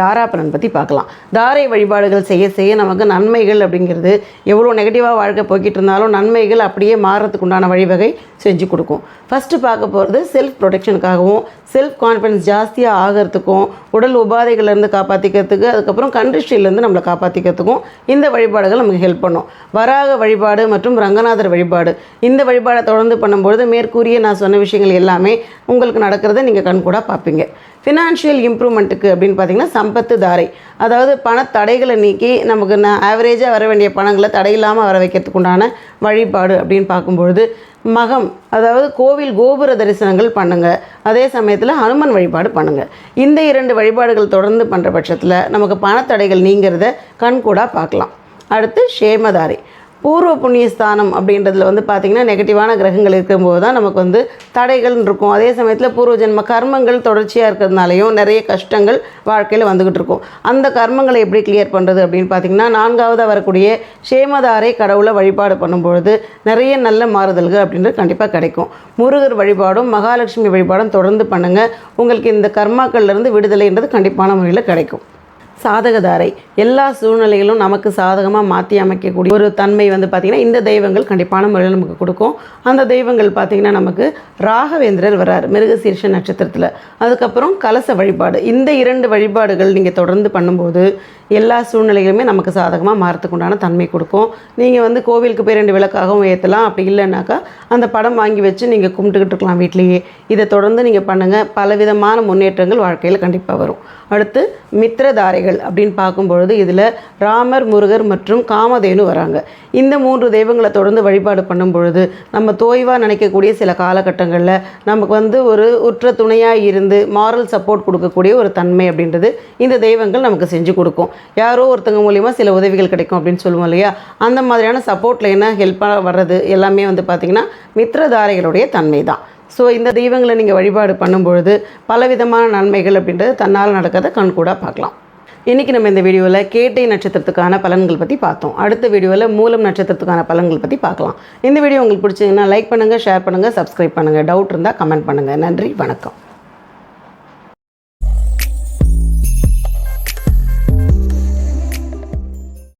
தாராபலன் பற்றி பார்க்கலாம். தாரை வழிபாடுகள் செய்ய செய்ய நமக்கு நன்மைகள் அப்படிங்கிறது எவ்வளோ நெகட்டிவாக வாழ்க்கை போய்கிட்டு இருந்தாலும் நன்மைகள் அப்படியே மாறுறதுக்கு உண்டான வழிவகை செஞ்சு கொடுக்கும். ஃபஸ்ட்டு பார்க்க போகிறது செல்ஃப் ப்ரொடெக்ஷனுக்காகவும் செல்ஃப் கான்ஃபிடன்ஸ் ஜாஸ்தியாக ஆகிறதுக்கும் உடல் உபாதைகள்லேருந்து காப்பாற்றிக்கிறதுக்கு அதுக்கப்புறம் கண்டிஷ்டிலேருந்து நம்மளை காப்பாற்றிக்கிறதுக்கும் இந்த வழிபாடுகள் நமக்கு ஹெல்ப் பண்ணும். வராக வழிபாடு மற்றும் ரங்கநாதர் வழிபாடு. இந்த வழிபாடை தொடர்ந்து பண்ணும்பொழுது மேற்கூறிய நான் சொன்ன விஷயங்கள் எல்லாமே உங்களுக்கு நடக்கிறத நீங்கள் கண்கூடாக பார்ப்பீங்க. ஃபினான்ஷியல் இம்ப்ரூவ்மெண்ட்டுக்கு அப்படின்னு பார்த்தீங்கன்னா சம்பத்து தாரை. அதாவது பண தடைகளை நீக்கி நமக்கு நான் ஆவரேஜாக வர வேண்டிய பணங்களை தடையில்லாமல் வர வைக்கிறதுக்கு உண்டான வழிபாடு அப்படின்னு பார்க்கும்பொழுது மகம் அதாவது கோவில் கோபுர தரிசனங்கள் பண்ணுங்கள் அதே சமயத்தில் ஹனுமன் வழிபாடு பண்ணுங்கள் இந்த இரண்டு வழிபாடுகள் தொடர்ந்து பண்ணுற பட்சத்தில் நமக்கு பணத்தடைகள் நீங்கிறத கண்கூடாக பார்க்கலாம். அடுத்து ஷேமதாரி பூர்வ புண்ணியஸ்தானம் அப்படின்றதுல வந்து பார்த்திங்கன்னா நெகட்டிவான கிரகங்கள் இருக்கும்போது தான் நமக்கு வந்து தடைகள் இருக்கும். அதே சமயத்தில் பூர்வ ஜென்ம கர்மங்கள் தொடர்ச்சியாக இருக்கிறதுனாலையும் நிறைய கஷ்டங்கள் வாழ்க்கையில் வந்துக்கிட்டு இருக்கும். அந்த கர்மங்களை எப்படி கிளியர் பண்ணுறது அப்படின்னு பார்த்திங்கன்னா நான்காவதாக வரக்கூடிய சேமதாரை கடவுளை வழிபாடு பண்ணும்பொழுது நிறைய நல்ல மாறுதல்கள் அப்படின்றது கண்டிப்பாக கிடைக்கும். முருகர் வழிபாடும் மகாலட்சுமி வழிபாடும் தொடர்ந்து பண்ணுங்கள் உங்களுக்கு இந்த கர்மாக்கள்லேருந்து விடுதலைன்றது கண்டிப்பான முறையில் கிடைக்கும். சாதகதாரை. எல்லா சூழ்நிலைகளும் நமக்கு சாதகமாக மாற்றி அமைக்கக்கூடிய ஒரு தன்மை வந்து பார்த்திங்கன்னா இந்த தெய்வங்கள் கண்டிப்பான முறையில் நமக்கு கொடுக்கும். அந்த தெய்வங்கள் பார்த்திங்கன்னா நமக்கு ராகவேந்திரர் வரார் மிருகசீர்ஷ நட்சத்திரத்தில். அதுக்கப்புறம் கலச வழிபாடு. இந்த இரண்டு வழிபாடுகள் நீங்கள் தொடர்ந்து பண்ணும்போது எல்லா சூழ்நிலைகளுமே நமக்கு சாதகமாக மாறத்துக்கு உண்டான தன்மை கொடுக்கும். நீங்கள் வந்து கோவிலுக்கு போய் ரெண்டு விளக்காகவும் ஏற்றலாம் அப்படி இல்லைனாக்கா அந்த படம் வாங்கி வச்சு நீங்கள் கும்பிட்டுக்கிட்டு இருக்கலாம் வீட்லேயே. இதை தொடர்ந்து நீங்கள் பண்ணுங்கள் பலவிதமான முன்னேற்றங்கள் வாழ்க்கையில் கண்டிப்பாக வரும். அடுத்து மித்திரதாரைகள். அப்படின்னு பார்க்கும்பொழுது இதில் ராமர் முருகர் மற்றும் காமதேனு வராங்க. இந்த மூன்று தெய்வங்களை தொடர்ந்து வழிபாடு பண்ணும் பொழுது நம்ம தோய்வாக நினைக்கக்கூடிய சில காலகட்டங்களில் நமக்கு வந்து ஒரு உற்ற துணையாக இருந்து மாரல் சப்போர்ட் கொடுக்கக்கூடிய ஒரு தன்மை அப்படின்றது இந்த தெய்வங்கள் நமக்கு செஞ்சு கொடுக்கும். யாரோ ஒருத்தங்க மூலிமா சில உதவிகள் கிடைக்கும் அப்படின்னு சொல்லுவோம் இல்லையா? அந்த மாதிரியான சப்போர்ட்டில் என்ன ஹெல்ப்பாக வர்றது எல்லாமே வந்து பார்த்திங்கன்னா மித்திரதாரைகளுடைய தன்மை தான். ஸோ இந்த தெய்வங்களை நீங்கள் வழிபாடு பண்ணும்பொழுது பலவிதமான நன்மைகள் அப்படின்றது தன்னால் நடக்கிறத கண்கூடாக பார்க்கலாம். இன்றைக்கி நம்ம இந்த வீடியோவில் கேட்டை நட்சத்திரத்துக்கான பலன்கள் பற்றி பார்த்தோம். அடுத்த வீடியோவில் மூலம் நட்சத்திரத்துக்கான பலன்கள் பற்றி பார்க்கலாம். இந்த வீடியோ உங்களுக்கு பிடிச்சிங்கன்னா லைக் பண்ணுங்கள் ஷேர் பண்ணுங்கள் சப்ஸ்கிரைப் பண்ணுங்கள் டவுட் இருந்தால் கமெண்ட் பண்ணுங்கள் நன்றி வணக்கம்.